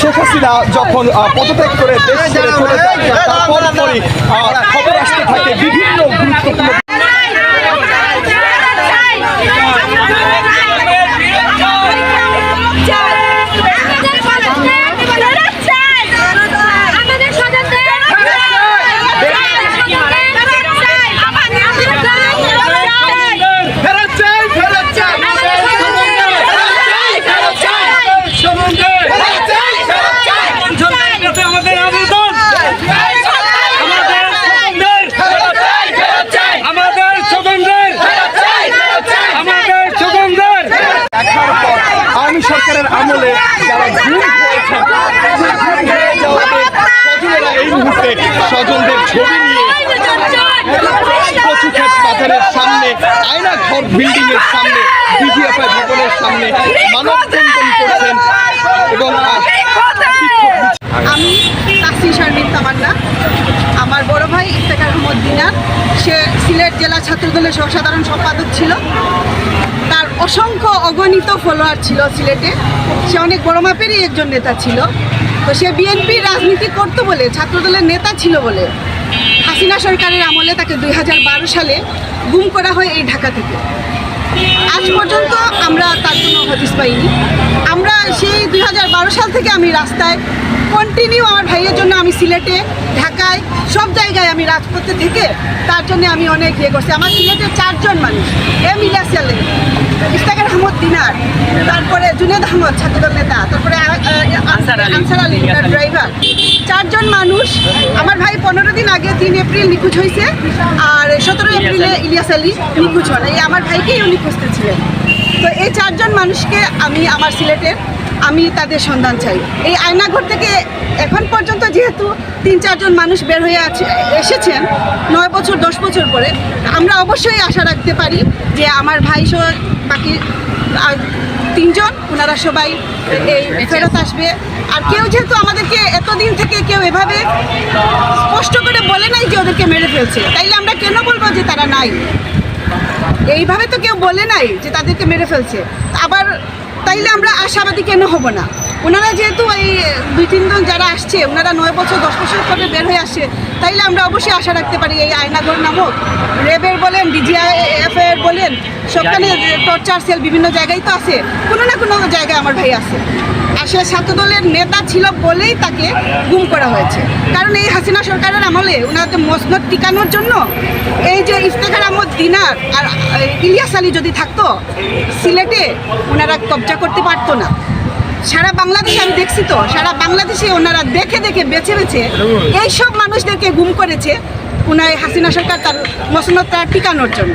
শেখ হাসিনা যখন পদত্যাগ করে দেশ ছেড়ে চলে যায় তারপর পরই খবর আসতে থাকে বিভিন্ন গুরুত্বপূর্ণ সরকারের আমলে যারা এই মুহূর্তে স্বজনদের ছবি নিয়ে সামনে আয়না ঘর বিল্ডিং এর সামনে ভবনের সামনে মানববন্ধন করছেন এবং আহ, আমি তাসি শারমিন তামান্না আমার বড় ভাই ইফতেখার আহমদ দিনার সে সিলেট জেলা ছাত্রদলের সহসাধারণ সম্পাদক ছিল। তার অসংখ্য অগণিত ফলোয়ার ছিল সিলেটে। সে অনেক বড় মাপেরই একজন নেতা ছিল। তো সে বিএনপি রাজনীতি করতো বলে, ছাত্রদলের নেতা ছিল বলে হাসিনা সরকারের আমলে তাকে দুই হাজার বারো সালে গুম করা হয় এই ঢাকা থেকে। আজ পর্যন্ত আমরা তার জন্য হদিস পাইনি। আমরা সেই সাল থেকে আমি রাস্তায় কন্টিনিউ আমার ভাইয়ের জন্য আমি সিলেটে ঢাকায় সব জায়গায় আমি রাজপথে থেকে তার জন্য আমি অনেক ইয়ে করছি। আমার সিলেটের চারজন মানুষ এম ইলিয়াস আলী ইস্তাকার আহমদ দিনার তারপরে জুনেদ আহমদ ছাত্রদল নেতা তারপরে আনসার আলী ড্রাইভার চারজন মানুষ আমার ভাই পনেরো দিন আগে তিন এপ্রিল নিখোঁজ হয়েছে আর সতেরো এপ্রিলে ইলিয়াস আলী নিখোঁজ হন। এই আমার ভাইকেই উনি খুঁজতেছিলেন। তো এই চারজন মানুষকে আমি আমার সিলেটের আমি তাদের সন্ধান চাই। এই আয়নাঘর থেকে এখন পর্যন্ত যেহেতু তিন, চারজন মানুষ বের হয়ে আছে, এসেছেন, নয় বছর, দশ বছর পরে, আমরা অবশ্যই আশা রাখতে পারি যে আমার ভাই সহ বাকি তিনজন, ওনারা সবাই এই ফেরত আসবে। আর কেউ যেহেতু আমাদেরকে এতদিন থেকে কেউ এভাবে স্পষ্ট করে বলে নাই যে ওদেরকে মেরে ফেলছে, তাইলে আমরা কেন বলব যে তারা নাই? এইভাবে তো কেউ বলে নাই যে তাদেরকে মেরে ফেলছে। আবার তাইলে আমরা আশাবাদী কেন হব না? ওনারা যেহেতু এই দুই তিনজন যারা আসছে ওনারা নয় বছর দশ বছর পরে বের হয়ে আসছে তাইলে আমরা অবশ্যই আশা রাখতে পারি এই আয়না আয়নাঘর নামক রেবের বলেন ডিজিআইএফ এর বলেন সবখানে টর্চার সেল বিভিন্ন জায়গায় তো আছে। কোনো না কোনো জায়গায় আমার ভাই আছে। আর সে ছাত্রদলের নেতা ছিল বলেই তাকে গুম করা হয়েছে। কারণ এই হাসিনা সরকারের আমলে ওনাদের মসনদ টিকানোর জন্য এই যে ইফতেখার আহমদ দিনার আর ইলিয়াস আলী যদি থাকতো, সিলেটে ওনারা কবজা করতে পারতো না। সারা বাংলাদেশে আমি দেখছি তো, সারা বাংলাদেশে ওনারা দেখে দেখে, বেছে বেছে এই সব মানুষদেরকে গুম করেছে ওনার হাসিনা সরকার তার মসনদটা টিকানোর জন্য।